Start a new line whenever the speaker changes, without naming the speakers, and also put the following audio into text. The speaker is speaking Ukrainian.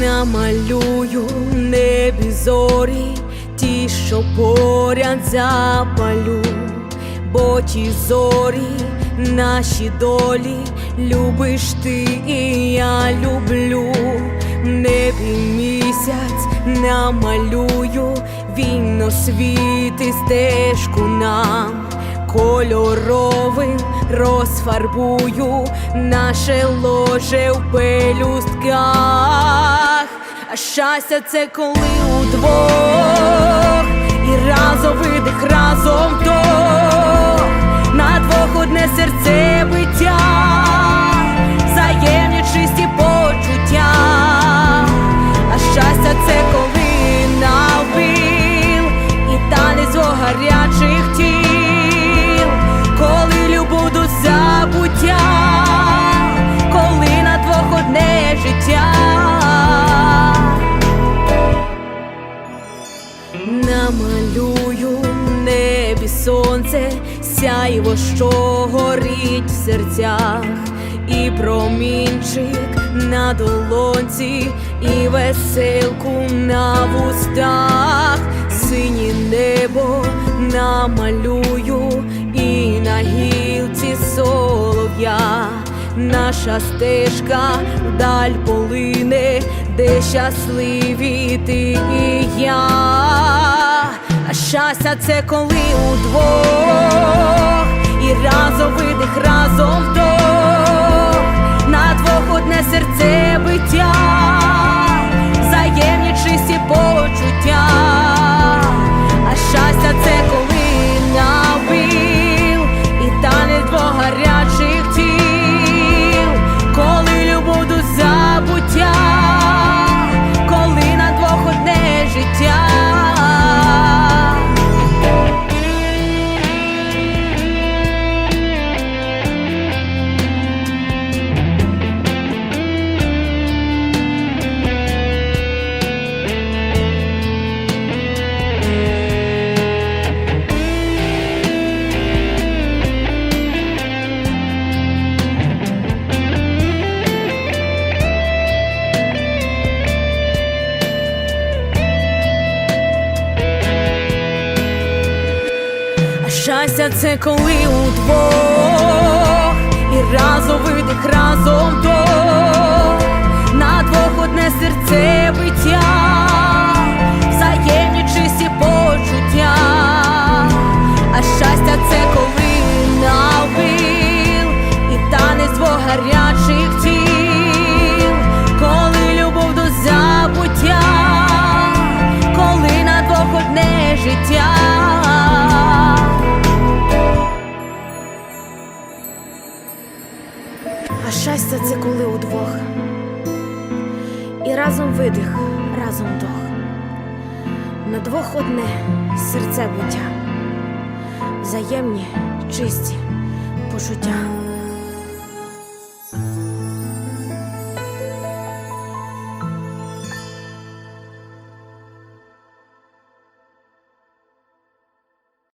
намалюю небі зорі, ті, що поряд запалю, бо ті зорі, наші долі, любиш ти і я люблю, небі місяць намалюю, він освіти стежку нам кольоровим розфарбую наше ложе в пелюстках. А щастя це коли удвох Намалюю в небі сонце, сяйво, що горить в серцях, і промінчик на долонці, і веселку на вустах, синє небо намалюю, і на гілці солов'я. Наша стежка вдаль полине, де щасливі ти і я. Щастя це коли удвох і разом видих, разом щастя це коли удвох і разом видих, разом вдох. На двох одне серце биття, Щастя це коли удвох. І разом видих, разом вдох. На двох одне серце буття, взаємні, чисті почуття.